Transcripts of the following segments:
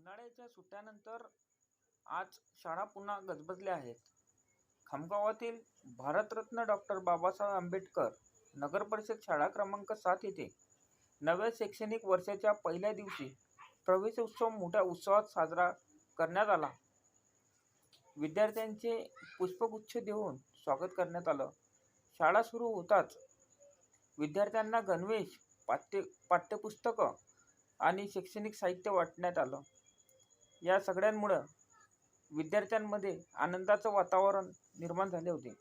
उन्हाळ्याच्या सुट्ट्यानंतर आज शाळा पुन्हा गजबजल्या आहेत. खामगावातील भारतरत्न डॉक्टर बाबासाहेब आंबेडकर नगरपरिषद शाळा क्रमांक सात येथे नव्या शैक्षणिक वर्षाच्या पहिल्या दिवशी प्रवेश उत्सव मोठ्या उत्सवात साजरा करण्यात आला. विद्यार्थ्यांचे पुष्पगुच्छ देऊन स्वागत करण्यात आलं. शाळा सुरू होताच विद्यार्थ्यांना गणवेश पाठ्य पाठ्यपुस्तकं आणि शैक्षणिक साहित्य वाटण्यात आलं. या सगळ्यांमुळं विद्यार्थ्यांमध्ये आनंदाचं वातावरण निर्माण झाले होते.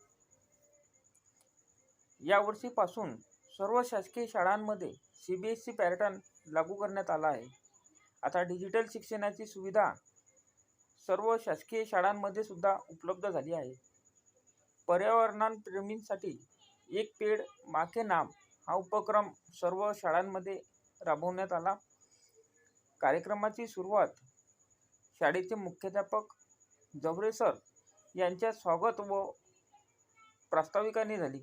यावर्षीपासून सर्व शासकीय शाळांमध्ये C B S C pattern लागू करण्यात आला आहे. आता डिजिटल शिक्षणाची सुविधा सर्व शासकीय शाळांमध्ये सुद्धा उपलब्ध झाली आहे. पर्यावरणप्रेमींसाठी एक पेड माके नाम हा उपक्रम सर्व शाळांमध्ये राबवण्यात आला. कार्यक्रमाची सुरुवात शाळेचे मुख्याध्यापक जवरे सर यांच्या स्वागत व प्रास्ताविकाने झाली.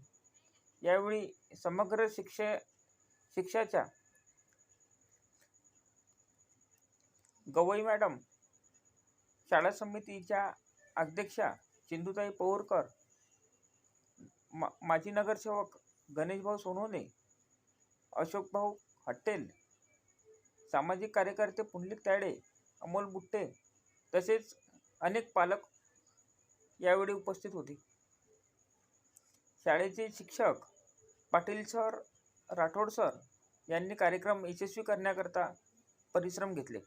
यावेळी समग्र शिक्ष शिक्षाच्या गवई मॅडम शाळा समितीच्या अध्यक्षा सिंधुताई पौरकर मा माजी नगरसेवक गणेशभाऊ सोनवणे अशोकभाऊ हट्टेल सामाजिक कार्यकर्ते पुंडलिक तायडे अमोल बुट्टे तसेच अनेक पालक यावेळी उपस्थित होते. शाळेचे शिक्षक पाटील सर राठोड सर यांनी कार्यक्रम यशस्वी करण्याकरता परिश्रम घेतले.